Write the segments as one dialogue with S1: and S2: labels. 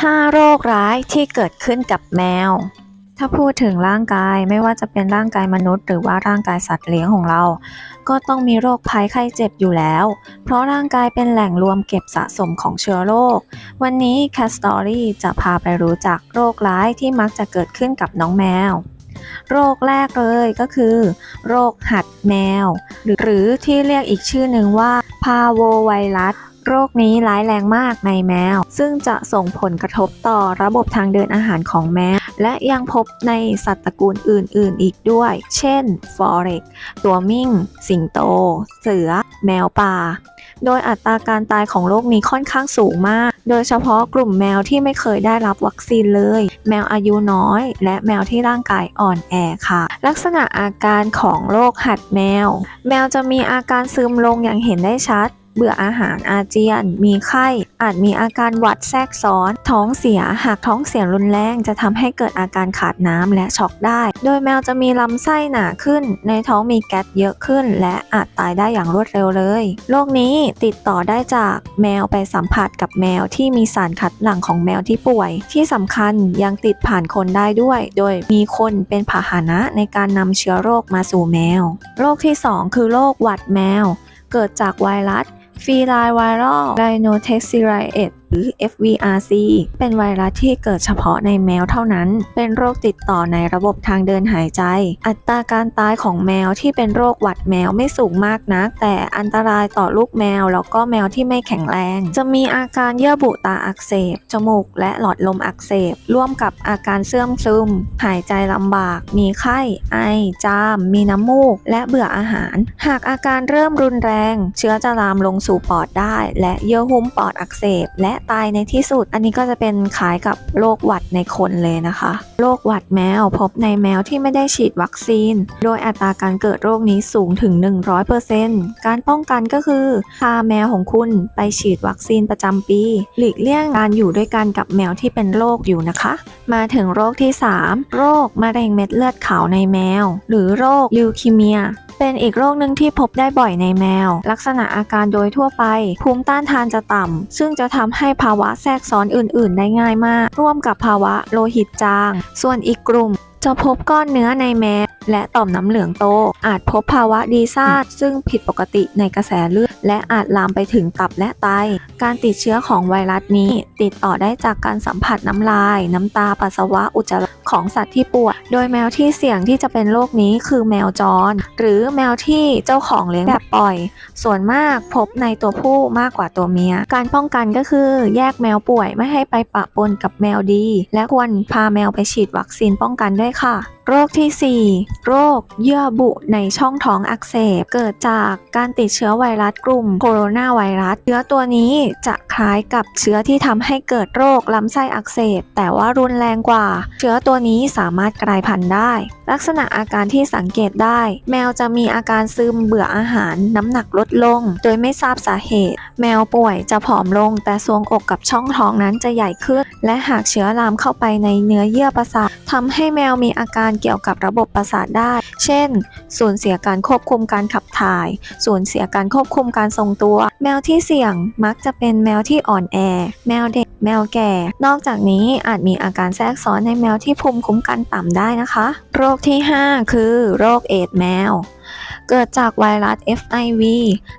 S1: 5 โรคร้ายที่เกิดขึ้นกับแมว ถ้าพูดถึงร่างกายไม่ว่าจะเป็นร่างกายมนุษย์ หรือว่าร่างกายสัตว์เลี้ยงของเรา ก็ต้องมีโรคภัยไข้เจ็บอยู่แล้ว เพราะร่างกายเป็นแหล่งรวมเก็บสะสมของเชื้อโรค วันนี้ Cat Story จะพาไปรู้จักโรคร้ายที่มักจะเกิดขึ้นกับน้องแมว โรคแรกเลยก็คือ โรคหัดแมว หรือที่เรียกอีกชื่อหนึ่งว่าพาโวไวรัส โรคนี้ร้ายแรงมากในแมว ซึ่งจะส่งผลกระทบต่อระบบทางเดินอาหารของแมว และยังพบในสัตว์ตระกูลอื่น ๆ อีกด้วย เช่นฟอเร็กตัวมิ่ง สิงโต เสือ แมวป่า โดยอัตราการตายของโรคนี้ค่อนข้างสูงมาก โดยเฉพาะกลุ่มแมวที่ไม่เคยได้รับวัคซีนเลย แมวอายุน้อย และแมวที่ร่างกายอ่อนแอค่ะ ลักษณะอาการของโรคหัดแมว แมวจะมีอาการซึมลงอย่างเห็นได้ชัด เบื่ออาหารอาเจียน มีไข้ อาจมีอาการหวัดแทรกซ้อน ท้องเสีย หากท้องเสียรุนแรงจะทำให้เกิดอาการขาดน้ำและช็อกได้ โดยแมวจะมีลำไส้หนาขึ้น ในท้องมีแก๊สเยอะขึ้น และอาจตายได้อย่างรวดเร็วเลย โรคนี้ติดต่อได้จากแมวไปสัมผัสกับแมวที่มีสารคัดหลั่งของแมวที่ป่วย ที่สำคัญยังติดผ่านคนได้ด้วย โดยมีคนเป็นพาหนะในการนำเชื้อโรคมาสู่แมว โรคที่ 2 คือโรคหวัดแมว เกิดจากไวรัส ฟีไลไวรัลไดโนเทสซิไรเอต หรือ FVRC เป็นไวรัสที่เกิดเฉพาะในแมวเท่านั้น เป็นโรคติดต่อในระบบทางเดินหายใจ อัตราการตายของแมวที่เป็นโรคหวัดแมวไม่สูงมากนัก แต่อันตรายต่อลูกแมวแล้วก็แมวที่ไม่แข็งแรง จะมีอาการเยื่อบุตาอักเสบ จมูกและหลอดลมอักเสบ ร่วมกับอาการเสื่อมซึม หายใจลำบาก มีไข้ ไอ จาม มีน้ำมูก และเบื่ออาหาร หากอาการเริ่มรุนแรง เชื้อจะลามลงสู่ปอดได้ และเยื่อหุ้มปอดอักเสบและตายในที่สุด อันนี้ก็จะเป็นคล้ายกับโรคหวัดในคนเลยนะคะ โรคหวัดแมวพบในแมวที่ไม่ได้ฉีดวัคซีน โดยอัตราการเกิดโรคนี้สูงถึง 100%การป้องกันก็คือพาแมวของคุณไปฉีดวัคซีนประจำปี หลีกเลี่ยงการอยู่ด้วยกันกับแมวที่เป็นโรคอยู่นะคะ มาถึงโรคที่ 3 โรคมะเร็งเม็ดเลือดขาวในแมว หรือโรคลิวคีเมีย เป็นอีกโรคหนึ่งที่พบได้บ่อยในแมว ลักษณะอาการโดยทั่วไป ภูมิต้านทานจะต่ำ ซึ่งจะทำให้ภาวะแทรกซ้อนอื่น ๆ ได้ง่ายมาก ร่วมกับภาวะโลหิตจาง ส่วนอีกกลุ่ม จะพบก้อนเนื้อในแมวและต่อมน้ำเหลืองโต อาจพบภาวะดีซ่าดซึ่งผิดปกติในกระแสเลือด และอาจลามไปถึงตับและไต การติดเชื้อของไวรัสนี้ ติดต่อได้จากการสัมผัสน้ำลาย น้ำตาปัสสาวะอุจจาระของสัตว์ที่ป่วย โดยแมวที่เสี่ยงที่จะเป็นโรคนี้คือแมวจร หรือแมวที่เจ้าของเลี้ยงแบบปล่อย ส่วนมากพบในตัวผู้มากกว่าตัวเมีย การป้องกันก็คือแยกแมวป่วยไม่ให้ไปปะปนกับแมวดี และควรพาแมวไปฉีดวัคซีนป้องกันด้วยค่ะโรคที่ 4 โรคเยื่อบุในช่องท้องอักเสบ เกิดจากการติดเชื้อไวรัสกลุ่มโคโรนาไวรัส เชื้อตัวนี้จะคล้ายกับเชื้อที่ทำให้เกิดโรคลำไส้อักเสบ แต่ว่ารุนแรงกว่า เชื้อตัวนี้สามารถกลายพันธุ์ได้ ลักษณะอาการที่สังเกตได้ แมวจะมีอาการซึมเบื่ออาหาร น้ำหนักลดลง โดยไม่ทราบสาเหตุ แมวป่วยจะผอมลง แต่ทรวงอกกับช่องท้องนั้นจะใหญ่ขึ้น และหากเชื้อลามเข้าไปในเนื้อเยื่อประสาททำให้แมวมีอาการเกี่ยวกับระบบประสาทได้ เช่น สูญเสียการควบคุมการขับถ่าย สูญเสียการควบคุมการทรงตัว แมวที่เสี่ยงมักจะเป็นแมวที่อ่อนแอ แมวเด็ก แมวแก่ นอกจากนี้อาจมีอาการแทรกซ้อนในแมวที่ภูมิคุ้มกันต่ำได้นะคะ โรคที่ 5 คือ โรคเอดแมว เกิดจากไวรัส FIV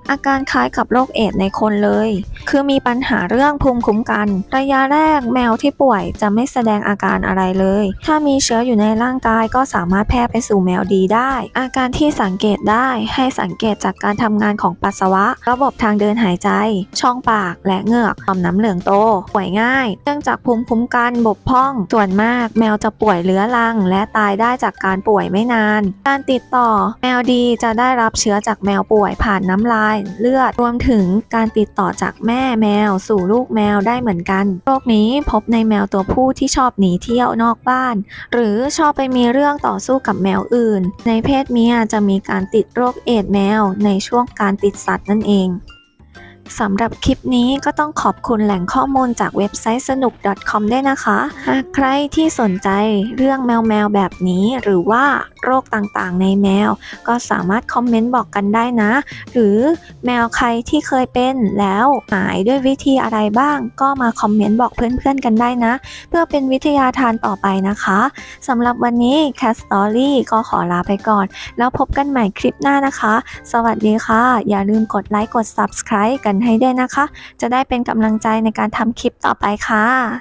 S1: อาการคล้ายกับโรคเอดส์ในคนเลย คือมีปัญหาเรื่องภูมิคุ้มกัน ระยะแรกแมวที่ป่วยจะไม่แสดงอาการอะไรเลย ถ้ามีเชื้ออยู่ในร่างกายก็สามารถแพร่ไปสู่แมวดีได้ อาการที่สังเกตได้ให้สังเกตจากการทำงานของปัสสาวะ ระบบทางเดินหายใจ ช่องปากและเหงือกต่อมน้ำเหลืองโต ป่วยง่าย เนื่องจากภูมิคุ้มกันบกพร่อง ส่วนมากแมวจะป่วยเรื้อรัง และตายได้จากการป่วยไม่นาน การติดต่อ แมวดีจะได้ได้รับเชื้อจากแมวป่วยผ่านน้ำลายเลือดรวมถึงการติดต่อจากแม่แมว สู่ลูกแมวได้เหมือนกัน โรคนี้พบในแมวตัวผู้ที่ชอบหนีเที่ยวนอกบ้าน หรือชอบไปมีเรื่องต่อสู้กับแมวอื่น ในเพศเมียจะมีการติดโรคเอดแมวในช่วงการติดสัตว์นั่นเอง สำหรับคลิปนี้ก็ต้องขอบคุณแหล่งข้อมูลจากเว็บไซต์สนุก .com ด้วยนะคะ หากใครที่สนใจเรื่องแมวแมวแบบนี้หรือว่าโรคต่างๆ ในแมว ก็สามารถคอมเมนต์บอกกันได้นะ หรือแมวใครที่เคยเป็นแล้วหายด้วยวิธีอะไรบ้าง ก็มาคอมเมนต์บอกเพื่อนๆกันได้นะ เพื่อเป็นวิทยาทานต่อไปนะคะสำหรับวันนี้ Cat Story ก็ขอลาไปก่อน แล้วพบกันใหม่คลิปหน้านะคะ สวัสดีค่ะ อย่าลืมกดไลค์กด Subscribe กันให้ด้วยนะคะ จะได้เป็นกำลังใจในการทำคลิปต่อไปค่ะ